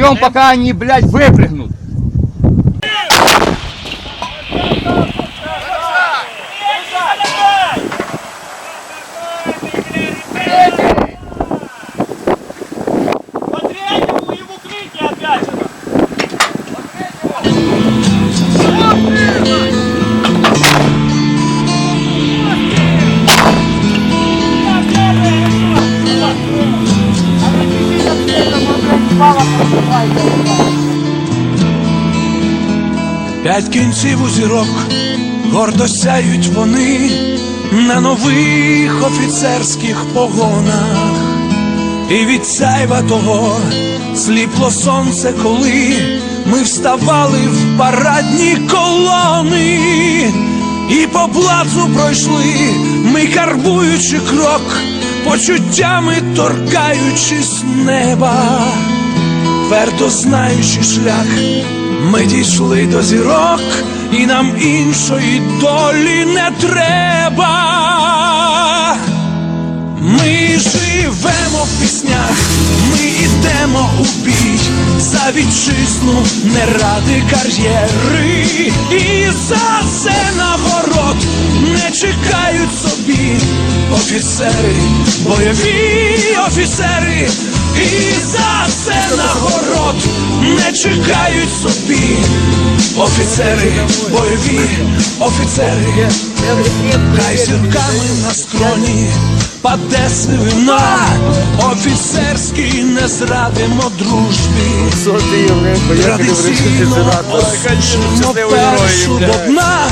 Ждем, пока они, блядь, выпрыгнут. П'ять кінців у зірок, гордо сяють вони на нових офіцерських погонах, і від сяйва того сліпло сонце, коли ми вставали в парадні колони, і по плацу пройшли, ми карбуючи крок, почуттями торкаючись неба твердо знаючи шлях, ми дійшли до зірок, і нам іншої долі не треба. Ми живемо в піснях, ми йдемо у бій за вітчизну, не ради кар'єри, і за це нагород не чекають собі офіцери, бойові офіцери, і за це нагород не чекають собі офіцери, бойові офіцери, хай зірками на скроні паде сивина, офіцерський не зрадимо дружбі. Традиційно осушимо першу до дна.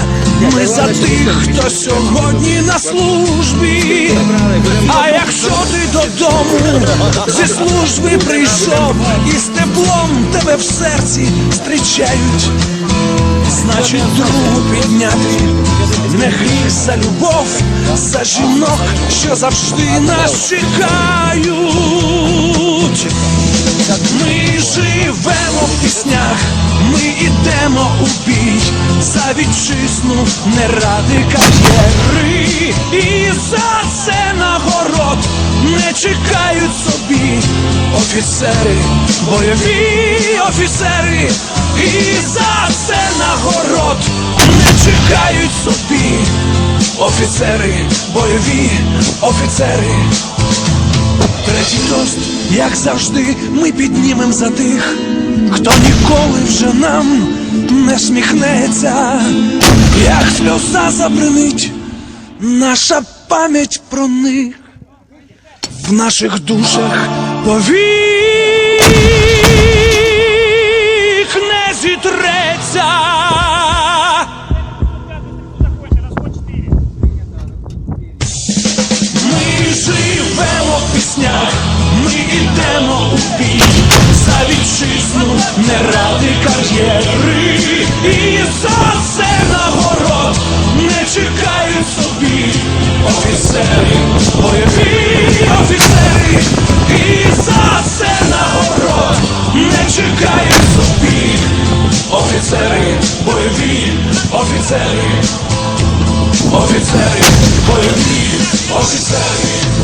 Ми за тих, хто сьогодні на службі. А якщо ти додому зі служби прийшов і з теплом тебе в серці зустрічають, значить другу підняти. Не гріх за любов, за жінок, що завжди нас чекають. Ми живемо в піснях, ми йдемо у бій вітчизну, не ради кар'єри, і за це нагород не чекають собі офіцери, бойові офіцери, і за це нагород не чекають собі офіцери, бойові офіцери. Третій тост, як завжди, ми піднімем за тих, хто ніколи вже нам не сміхнеться, як сльоза забринить наша пам'ять про них в наших душах повік не зітреться. Ми живемо в піснях, ми йдемо у бій вітчизну, не ради кар'єри, і за це нагород не чекають собі офіцери, бойові офіцери, і за це нагород не чекають собі офіцери, бойові офіцери. Офіцери, бойові, офіцери,